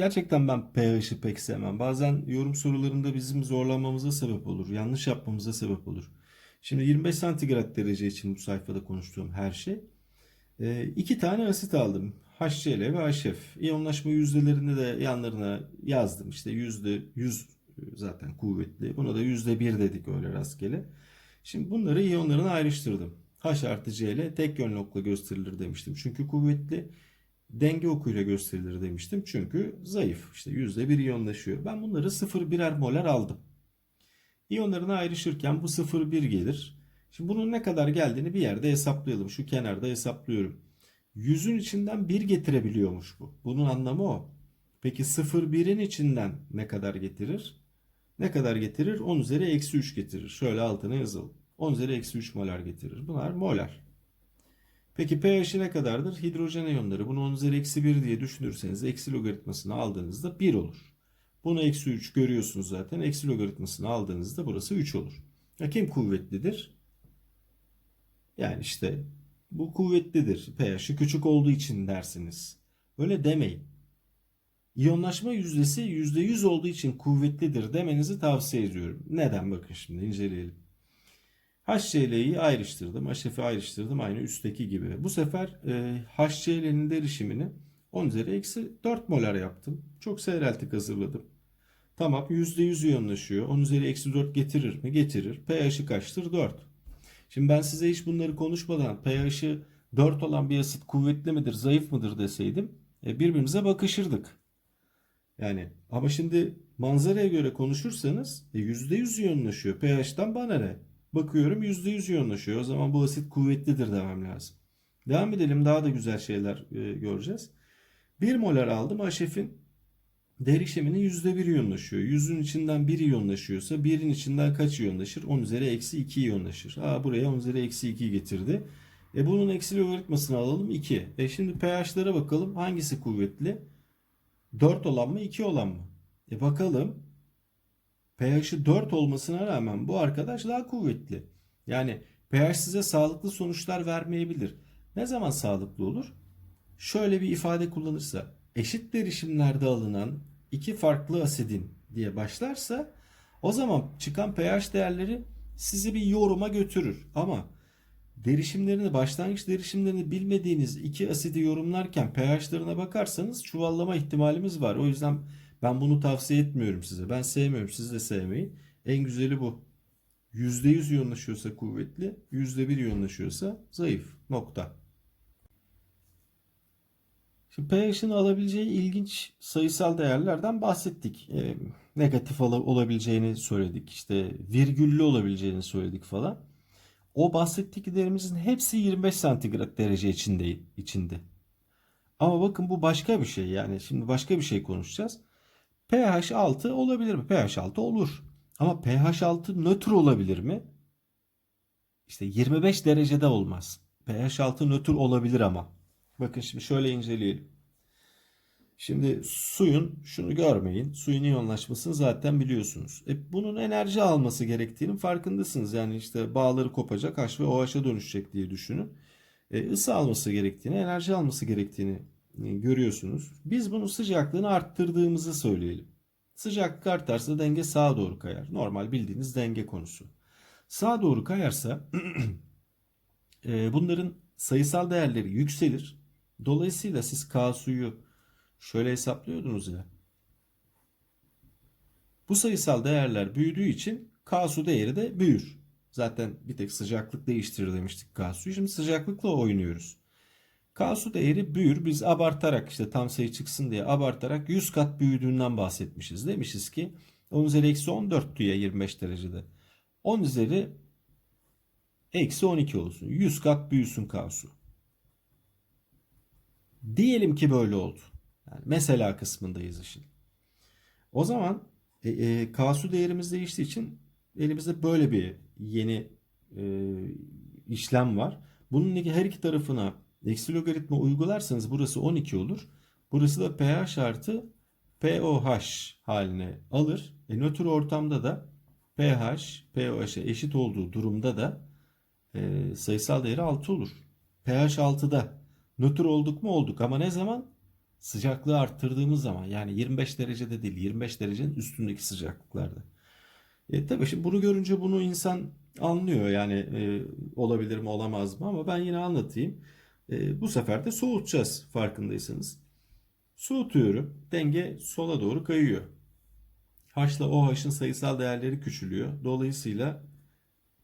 gerçekten ben pH'i pek sevmem. Bazen yorum sorularında bizim zorlanmamıza sebep olur. Yanlış yapmamıza sebep olur. Şimdi 25 santigrat derece için bu sayfada konuştuğum her şey. Ee, iki tane asit aldım. HCl ve HF. İyonlaşma yüzdelerinde de yanlarına yazdım. İşte yüzde 100 zaten kuvvetli. Buna da yüzde 1 dedik öyle rastgele. Şimdi bunları iyonlarına ayrıştırdım. H artı Cl tek yönlü okla gösterilir demiştim. Çünkü kuvvetli denge okuyla gösterilir demiştim. Çünkü zayıf. İşte yüzde bir iyonlaşıyor. Ben bunları 0 birer molar aldım. İyonlarına ayrışırken bu 0,1 gelir. Şimdi bunun ne kadar geldiğini bir yerde hesaplayalım. Şu kenarda hesaplıyorum. Yüzün içinden 1 getirebiliyormuş bu. Bunun anlamı o. Peki 0,1'in içinden ne kadar getirir? Ne kadar getirir? 10 üzeri eksi 3 getirir. Şöyle altına yazalım. 10 üzeri eksi 3 molar getirir. Bunlar molar. Peki pH'i ne kadardır? Hidrojen iyonları. Bunu 10 üzeri eksi 1 diye düşünürseniz eksi logaritmasını aldığınızda 1 olur. Bunu eksi 3 görüyorsunuz zaten. Eksi logaritmasını aldığınızda burası 3 olur. Ya kim kuvvetlidir? Yani işte bu kuvvetlidir. pH'i küçük olduğu için dersiniz. Öyle demeyin. İyonlaşma yüzdesi %100 olduğu için kuvvetlidir demenizi tavsiye ediyorum. Neden? Bakın şimdi inceleyelim. HCl'yi ayrıştırdım. HF'i ayrıştırdım aynı üstteki gibi. Bu sefer e, HCl'nin derişimini 10 üzeri eksi 4 molar yaptım. Çok seyreltik hazırladım. Tamam %100 iyonlaşıyor. 10 üzeri eksi 4 getirir mi? Getirir. pH'i kaçtır? 4. Şimdi ben size hiç bunları konuşmadan pH'i 4 olan bir asit kuvvetli midir, zayıf mıdır deseydim e, birbirimize bakışırdık. Yani ama şimdi manzaraya göre konuşursanız e, %100 iyonlaşıyor. pH'ten bana ne? Bakıyorum %100 iyonlaşıyor. O zaman bu asit kuvvetlidir demem lazım. Devam edelim. Daha da güzel şeyler e, göreceğiz. 1 molar aldım. HF'in derişimini %1 iyonlaşıyor. 100'ün içinden 1 iyonlaşıyorsa 1'in içinden kaç iyonlaşır? 10 üzeri eksi 2 iyonlaşır. Aa, buraya 10 üzeri eksi 2 getirdi. E bunun eksi logaritmasını alalım 2. E şimdi pH'lara bakalım. Hangisi kuvvetli? 4 olan mı 2 olan mı? E bakalım. pH'i 4 olmasına rağmen bu arkadaş daha kuvvetli. Yani pH size sağlıklı sonuçlar vermeyebilir. Ne zaman sağlıklı olur? Şöyle bir ifade kullanırsa eşit derişimlerde alınan iki farklı asidin diye başlarsa o zaman çıkan pH değerleri sizi bir yoruma götürür. Ama derişimlerini, başlangıç derişimlerini bilmediğiniz iki asidi yorumlarken pH'larına bakarsanız çuvallama ihtimalimiz var. O yüzden ben bunu tavsiye etmiyorum size. Ben sevmiyorum, siz de sevmeyin. En güzeli bu. %100 iyonlaşıyorsa kuvvetli, %1 iyonlaşıyorsa zayıf. Nokta. Şimdi pH'in alabileceği ilginç sayısal değerlerden bahsettik. E, negatif olabileceğini söyledik. İşte virgüllü olabileceğini söyledik falan. O bahsettiklerimizin hepsi 25 santigrat derece içinde, içinde. Ama bakın bu başka bir şey. Yani şimdi başka bir şey konuşacağız. pH 6 olabilir mi? pH 6 olur. Ama pH 6 nötr olabilir mi? İşte 25 derecede olmaz. pH 6 nötr olabilir ama. Bakın şimdi şöyle inceleyelim. Şimdi suyun şunu görmeyin. Suyun iyonlaşmasını zaten biliyorsunuz. E, bunun enerji alması gerektiğinin farkındasınız. Yani işte bağları kopacak H ve OH'a dönüşecek diye düşünün. E, ısı alması gerektiğini, enerji alması gerektiğini görüyorsunuz. Biz bunun sıcaklığını arttırdığımızı söyleyelim. Sıcaklık artarsa denge sağa doğru kayar. Normal bildiğiniz denge konusu. Sağa doğru kayarsa e, bunların sayısal değerleri yükselir. Dolayısıyla siz K suyu şöyle hesaplıyordunuz ya. Bu sayısal değerler büyüdüğü için K su değeri de büyür. Zaten bir tek sıcaklık değiştirir demiştik K suyu. Şimdi sıcaklıkla oynuyoruz. K su değeri büyür. Biz abartarak işte tam sayı çıksın diye abartarak 100 kat büyüdüğünden bahsetmişiz. Demişiz ki 10 üzeri eksi 14 diye 25 derecede. 10 üzeri eksi 12 olsun. 100 kat büyüsün K su. Diyelim ki böyle oldu. Yani mesela kısmındayız işin. O zaman e, e, K su değerimiz değiştiği için elimizde böyle bir yeni e, işlem var. Bunun her iki tarafına eksi logaritma uygularsanız burası 12 olur. Burası da pH artı POH haline alır. E, nötr ortamda da pH POH'e eşit olduğu durumda da e, sayısal değeri 6 olur. pH 6'da nötr olduk mu olduk ama ne zaman? sıcaklığı arttırdığımız zaman yani 25 derecede değil 25 derecenin üstündeki sıcaklıklarda. E, tabii şimdi bunu görünce bunu insan anlıyor yani e, olabilir mi olamaz mı ama ben yine anlatayım. E, bu sefer de soğutacağız farkındaysanız. Soğutuyorum. Denge sola doğru kayıyor. H'la OH'ın sayısal değerleri küçülüyor. Dolayısıyla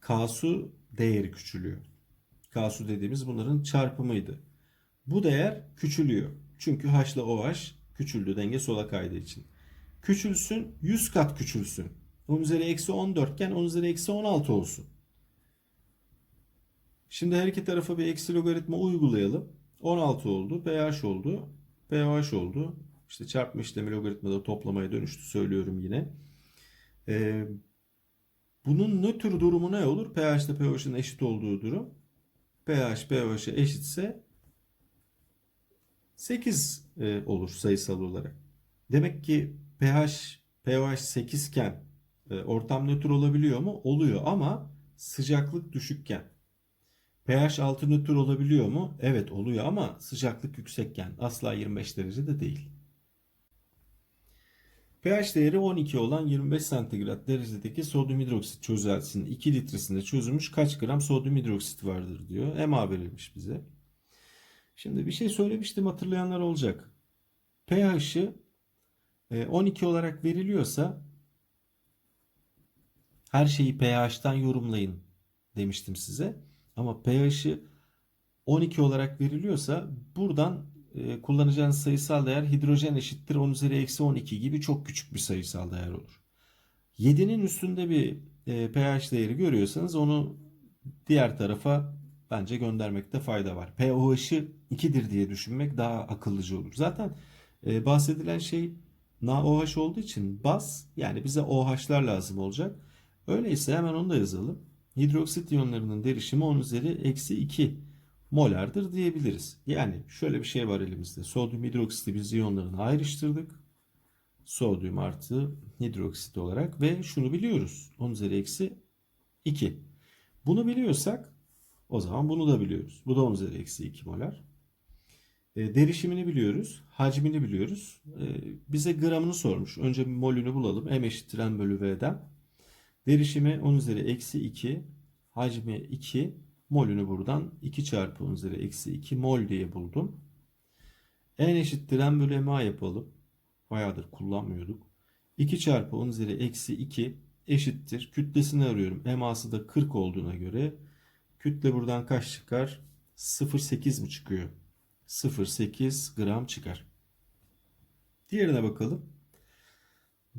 K'su değeri küçülüyor. K'su dediğimiz bunların çarpımıydı. Bu değer küçülüyor. Çünkü H'la OH küçüldü denge sola kaydığı için. Küçülsün 100 kat küçülsün. 10 üzeri eksi 14 iken 10 üzeri eksi 16 olsun. Şimdi her iki tarafa bir eksi logaritma uygulayalım. 16 oldu. pH oldu. pH oldu. İşte çarpma işlemi logaritmada toplamaya dönüştü söylüyorum yine. Ee, bunun nötr durumu ne olur? pH ile pH'ın eşit olduğu durum. pH pH'e eşitse 8 e, olur sayısal olarak. Demek ki pH pH 8 iken e, ortam nötr olabiliyor mu? Oluyor ama sıcaklık düşükken. pH 6 nötr olabiliyor mu? Evet oluyor ama sıcaklık yüksekken asla 25 derecede değil. pH değeri 12 olan 25 santigrat derecedeki sodyum hidroksit çözeltisinin 2 litresinde çözülmüş kaç gram sodyum hidroksit vardır diyor. EMA verilmiş bize. Şimdi bir şey söylemiştim hatırlayanlar olacak. pH'ı 12 e, olarak veriliyorsa her şeyi pH'tan yorumlayın demiştim size. Ama pH'ı 12 olarak veriliyorsa buradan e, kullanacağınız sayısal değer hidrojen eşittir 10 üzeri eksi 12 gibi çok küçük bir sayısal değer olur. 7'nin üstünde bir e, pH değeri görüyorsanız onu diğer tarafa bence göndermekte fayda var. pOH'ı 2'dir diye düşünmek daha akıllıcı olur. Zaten e, bahsedilen şey NaOH olduğu için baz yani bize OH'lar lazım olacak. Öyleyse hemen onu da yazalım. Hidroksit iyonlarının derişimi 10 üzeri eksi 2 molardır diyebiliriz. Yani şöyle bir şey var elimizde. Sodyum hidroksiti biz iyonlarına ayrıştırdık. Sodyum artı hidroksit olarak ve şunu biliyoruz. 10 üzeri eksi 2. Bunu biliyorsak o zaman bunu da biliyoruz. Bu da 10 üzeri eksi 2 molar. E, derişimini biliyoruz. Hacmini biliyoruz. E, bize gramını sormuş. Önce molünü bulalım. M eşittir M bölü V'den. Derişimi 10 üzeri eksi 2. Hacmi 2. Molünü buradan 2 çarpı 10 üzeri eksi 2 mol diye buldum. N eşittir M bölü MA yapalım. Bayağıdır kullanmıyorduk. 2 çarpı 10 üzeri eksi 2 eşittir. Kütlesini arıyorum. MA'sı da 40 olduğuna göre kütle buradan kaç çıkar? 0,8 mi çıkıyor? 0,8 gram çıkar. Diğerine bakalım.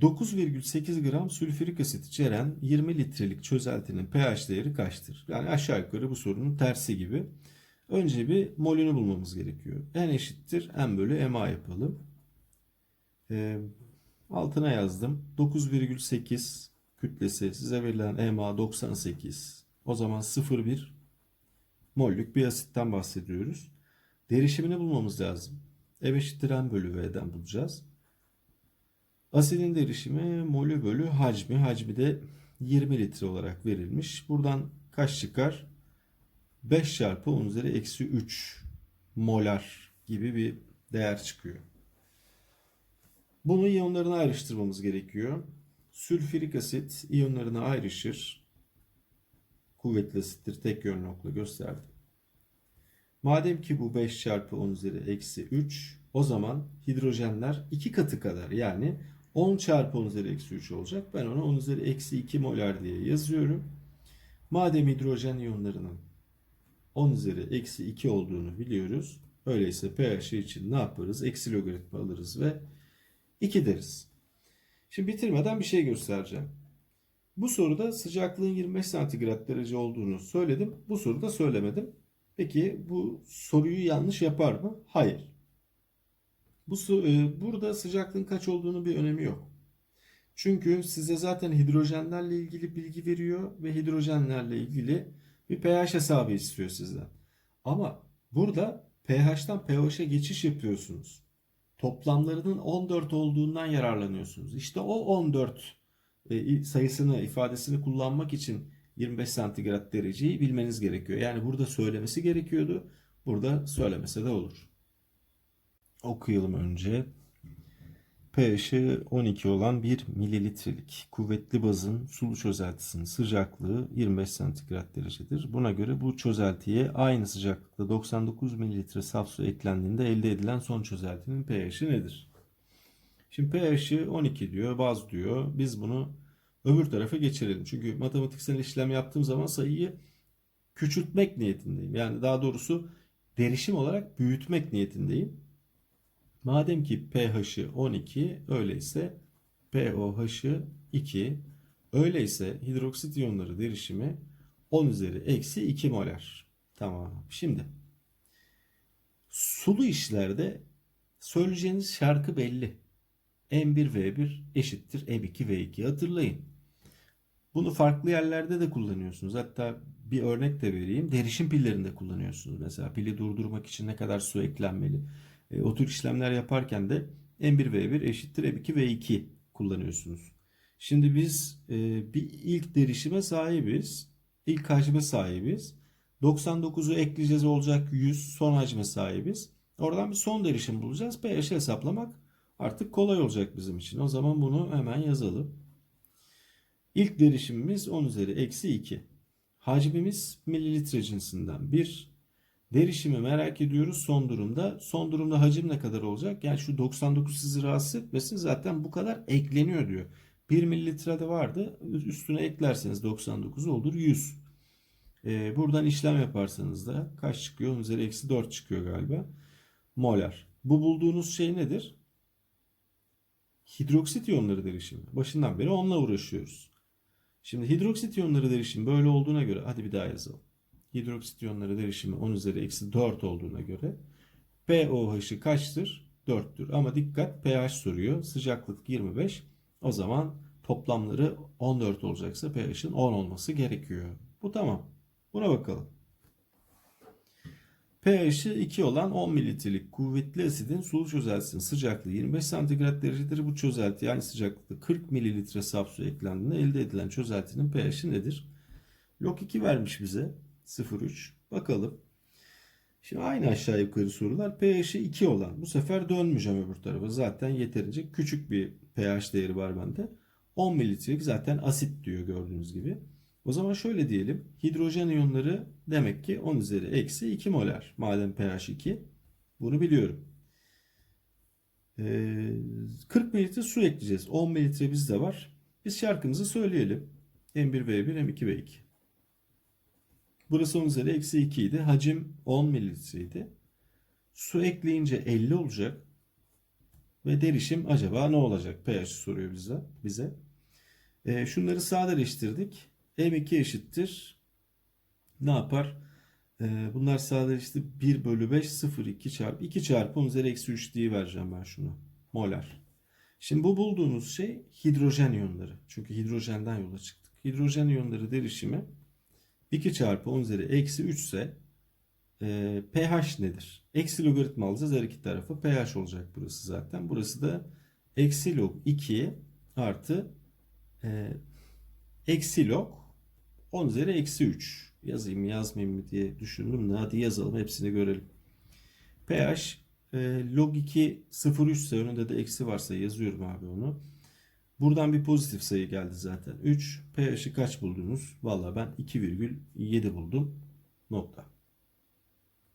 9,8 gram sülfürik asit içeren 20 litrelik çözeltinin pH değeri kaçtır? Yani aşağı yukarı bu sorunun tersi gibi. Önce bir molünü bulmamız gerekiyor. N eşittir M bölü MA yapalım. E, altına yazdım. 9,8 kütlesi size verilen MA 98. O zaman 0,1 mollük bir asitten bahsediyoruz. Derişimini bulmamız lazım. M eşittir M bölü V'den bulacağız. Asidin derişimi molü bölü hacmi. Hacmi de 20 litre olarak verilmiş. Buradan kaç çıkar? 5 çarpı 10 üzeri eksi 3 molar gibi bir değer çıkıyor. Bunu iyonlarına ayrıştırmamız gerekiyor. Sülfürik asit iyonlarına ayrışır. Kuvvetli asittir. Tek yönlü okla gösterdim. Madem ki bu 5 çarpı 10 üzeri eksi 3 o zaman hidrojenler 2 katı kadar yani 10 çarpı 10 üzeri eksi 3 olacak. Ben ona 10 üzeri eksi 2 molar diye yazıyorum. Madem hidrojen iyonlarının 10 üzeri eksi 2 olduğunu biliyoruz. Öyleyse pH için ne yaparız? Eksi logaritma alırız ve 2 deriz. Şimdi bitirmeden bir şey göstereceğim. Bu soruda sıcaklığın 25 santigrat derece olduğunu söyledim. Bu soruda söylemedim. Peki bu soruyu yanlış yapar mı? Hayır. Bu e, burada sıcaklığın kaç olduğunu bir önemi yok. Çünkü size zaten hidrojenlerle ilgili bilgi veriyor ve hidrojenlerle ilgili bir pH hesabı istiyor sizden. Ama burada pH'tan pH'e geçiş yapıyorsunuz. Toplamlarının 14 olduğundan yararlanıyorsunuz. İşte o 14 e, sayısını, ifadesini kullanmak için 25 santigrat dereceyi bilmeniz gerekiyor. Yani burada söylemesi gerekiyordu. Burada söylemese de olur. Okuyalım önce. pH'i 12 olan 1 mililitrelik kuvvetli bazın sulu çözeltisinin sıcaklığı 25 santigrat derecedir. Buna göre bu çözeltiye aynı sıcaklıkta 99 mililitre saf su eklendiğinde elde edilen son çözeltinin pH'i nedir? Şimdi pH'i 12 diyor, baz diyor. Biz bunu öbür tarafa geçirelim. Çünkü matematiksel işlem yaptığım zaman sayıyı küçültmek niyetindeyim. Yani daha doğrusu derişim olarak büyütmek niyetindeyim. Madem ki pH'i 12 öyleyse pOH'ı 2 öyleyse hidroksit iyonları derişimi 10 üzeri eksi 2 molar. Tamam. Şimdi sulu işlerde söyleyeceğiniz şarkı belli. M1V1 eşittir M2V2 hatırlayın. Bunu farklı yerlerde de kullanıyorsunuz. Hatta bir örnek de vereyim. Derişim pillerinde kullanıyorsunuz. Mesela pili durdurmak için ne kadar su eklenmeli. E, o işlemler yaparken de M1V1 eşittir M2V2 kullanıyorsunuz. Şimdi biz e, bir ilk derişime sahibiz. İlk hacme sahibiz. 99'u ekleyeceğiz olacak 100 son hacme sahibiz. Oradan bir son derişim bulacağız. pH hesaplamak artık kolay olacak bizim için. O zaman bunu hemen yazalım. İlk derişimimiz 10 üzeri eksi 2. Hacmimiz mililitre cinsinden 1. Derişimi merak ediyoruz son durumda. Son durumda hacim ne kadar olacak? Yani şu 99 sizi rahatsız etmesin zaten bu kadar ekleniyor diyor. 1 mililitrede vardı. Üstüne eklerseniz 99 olur 100. Ee, buradan işlem yaparsanız da kaç çıkıyor? 10 üzeri eksi 4 çıkıyor galiba. Molar. Bu bulduğunuz şey nedir? Hidroksit iyonları derişimi. Başından beri onunla uğraşıyoruz. Şimdi hidroksit iyonları derişimi böyle olduğuna göre hadi bir daha yazalım. Hidroksit iyonları derişimi 10 üzeri eksi 4 olduğuna göre pOH'ı kaçtır? 4'tür. Ama dikkat pH soruyor. Sıcaklık 25. O zaman toplamları 14 olacaksa pH'in 10 olması gerekiyor. Bu tamam. Buna bakalım. pH'i 2 olan 10 mililitrelik kuvvetli asidin sulu çözeltisinin sıcaklığı 25 santigrat derecedir. Bu çözelti aynı sıcaklıkta 40 mililitre saf su eklendiğinde elde edilen çözeltinin pH'i nedir? Log 2 vermiş bize. 0,3. Bakalım. Şimdi aynı aşağı yukarı sorular. pH'i 2 olan. Bu sefer dönmeyeceğim öbür tarafa. Zaten yeterince küçük bir pH değeri var bende. 10 mililitrelik zaten asit diyor gördüğünüz gibi. O zaman şöyle diyelim. Hidrojen iyonları demek ki 10 üzeri eksi 2 molar. Madem pH 2. Bunu biliyorum. Ee, 40 mililitre su ekleyeceğiz. 10 mililitre bizde var. Biz şarkımızı söyleyelim. M1V1 M2V2. Burası 10 üzeri eksi 2 idi. Hacim 10 mililitreydi. Su ekleyince 50 olacak. Ve derişim acaba ne olacak? pH soruyor bize. bize. E, şunları sadeleştirdik. M2 eşittir. Ne yapar? E, bunlar sadeleşti. 1 bölü 5 0 2 çarpı 2 çarpı 10 üzeri eksi 3 diye vereceğim ben şunu. Molar. Şimdi bu bulduğunuz şey hidrojen iyonları. Çünkü hidrojenden yola çıktık. Hidrojen iyonları derişimi 2 çarpı 10 üzeri eksi 3 ise e, pH nedir? Eksi logaritma alacağız her iki tarafı. pH olacak burası zaten. Burası da eksi log 2 artı e, eksi log 10 üzeri eksi 3. Yazayım yazmayayım mı diye düşündüm de hadi yazalım hepsini görelim. pH e, log 2 0,3 ise önünde de eksi varsa yazıyorum abi onu. Buradan bir pozitif sayı geldi zaten. 3. pH'i kaç buldunuz? Valla ben 2,7 buldum. Nokta.